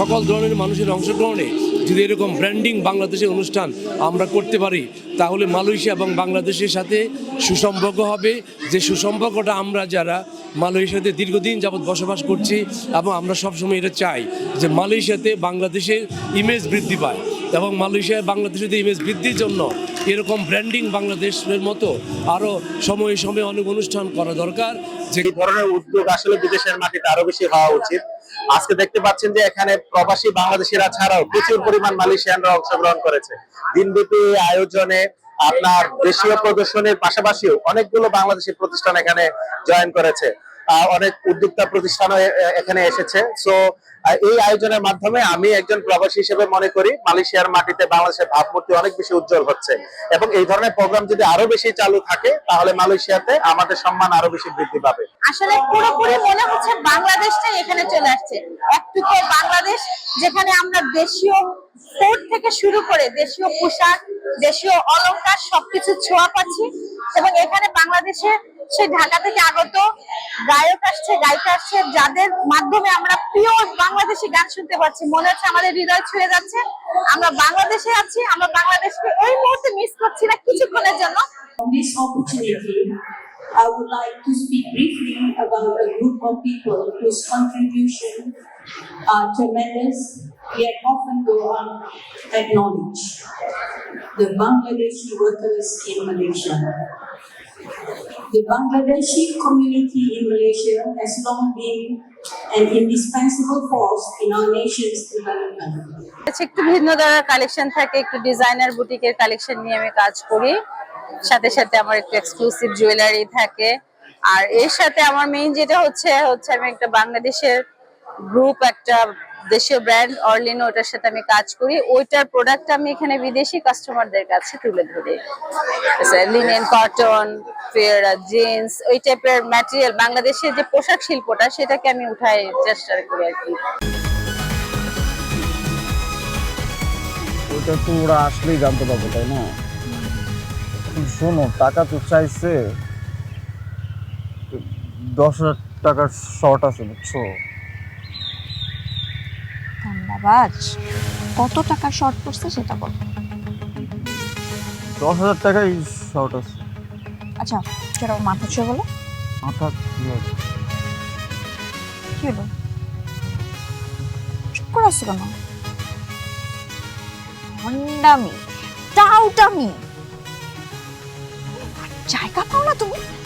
সকল ধরনের মানুষের অংশগ্রহণে যদি এরকম ব্র্যান্ডিং বাংলাদেশের অনুষ্ঠান আমরা করতে পারি, তাহলে মালয়েশিয়া এবং বাংলাদেশের সাথে সুসম্পর্ক হবে। যে সুসম্পর্কটা আমরা যারা মালয়েশিয়াতে দীর্ঘদিন যাবৎ বসবাস করছি এবং আমরা সবসময় এটা চাই যে মালয়েশিয়াতে বাংলাদেশের ইমেজ বৃদ্ধি পায় এবং মালয়েশিয়ায় বাংলাদেশের ইমেজ বৃদ্ধির জন্য এরকম ব্র্যান্ডিং বাংলাদেশের মতো আরও সময়ে সময়ে অনেক অনুষ্ঠান করা দরকার। যে ধরনের উদ্যোগ আসলে বিদেশের মাটিতে আরও বেশি হওয়া উচিত। আজকে দেখতে পাচ্ছেন যে এখানে প্রবাসী বাংলাদেশিরা ছাড়াও প্রচুর পরিমাণ মালয়েশিয়ানরা অংশগ্রহণ করেছে। দিনব্যাপী আয়োজনে আপনার দেশীয় প্রদর্শনীর পাশাপাশিও অনেকগুলো বাংলাদেশি প্রতিষ্ঠান এখানে জয়েন করেছে। অনেক উদ্যোক্তা প্রতিষ্ঠানও এখানে এসেছে। সো এই আয়োজনের মাধ্যমে আমি একজন প্রবাসী হিসেবে মনে করি মালয়েশিয়ার মাটিতে বাংলাদেশের ভাবমূর্তি অনেক বেশি উজ্জ্বল হচ্ছে। এবং এই ধরনের প্রোগ্রাম যদি আরও বেশি চালু থাকে, তাহলে মালয়েশিয়াতে আমাদের সম্মান আরও বেশি বৃদ্ধি পাবে। আসলে পুরোপুরি মনে হচ্ছে বাংলাদেশটাই এখানে চলে আসছে। একটুকু বাংলাদেশ, যেখানে আমরা দেশীয় ফুড থেকে শুরু করে দেশীয় পোশাক, দেশীয় অলংকার সবকিছু ছোঁয়া পাচ্ছি এবং এখানে বাংলাদেশে সেই ঢাকা থেকে আগত গায়ক আসছে, গায়িকা আসছে, যাদের মাধ্যমে আমরা পিওর বাংলাদেশি গান শুনতে পাচ্ছি। মনে হচ্ছে আমাদের হৃদয় ছুঁয়ে যাচ্ছে। আমরা বাংলাদেশে আছি, আমরা বাংলাদেশকে এই মুহূর্তে মিস করছি না কিছুক্ষণের জন্য। I would like to speak briefly about a group of people whose contribution are tremendous yet often go unacknowledged. The Bangladeshi workers in Malaysia. The Bangladeshi community in Malaysia has long been an indispensable force in our nation's development. হচ্ছে একটু ভিন্ন ধরনের collection থাকে একটু designer বুটিকের collection নিয়ে আমি কাজ করি সাথে সাথে আমার একটু এক্সক্লুসিভ জুয়েলারি থাকে। আর এর সাথে আমার মেইন যেটা হচ্ছে হচ্ছে আমি একটা বাংলাদেশের গ্রুপ একটা দেশীয় ব্র্যান্ড অরলিনো ওটার সাথে আমি কাজ করি। ওইটার প্রোডাক্ট আমি এখানে বিদেশি কাস্টমারদের কাছে তুলে ধরি। লিনেন কটন ফের জিন্স ওই টাইপের ম্যাটেরিয়াল বাংলাদেশের যে পোশাক শিল্পটা, সেটাকে আমি উঠাই চেষ্টা করি আর কি। ওটা তো ওরা আসলেই জানতে পারবে, তাই না? শোনো টাকা তো চাইছে। দশ হাজার টাকার শর্ট আছে বুঝছ? ধন্যবাদ কত টাকা শর্ট পড়ছে সেটা বল। দশ হাজার টাকাই শর্ট আছে। আচ্ছা সেটা মাথা ছুঁয়ে বলো। মাথা কি হলো? চুপ করে আসছো কেন? হন্ডামি টাউটামি।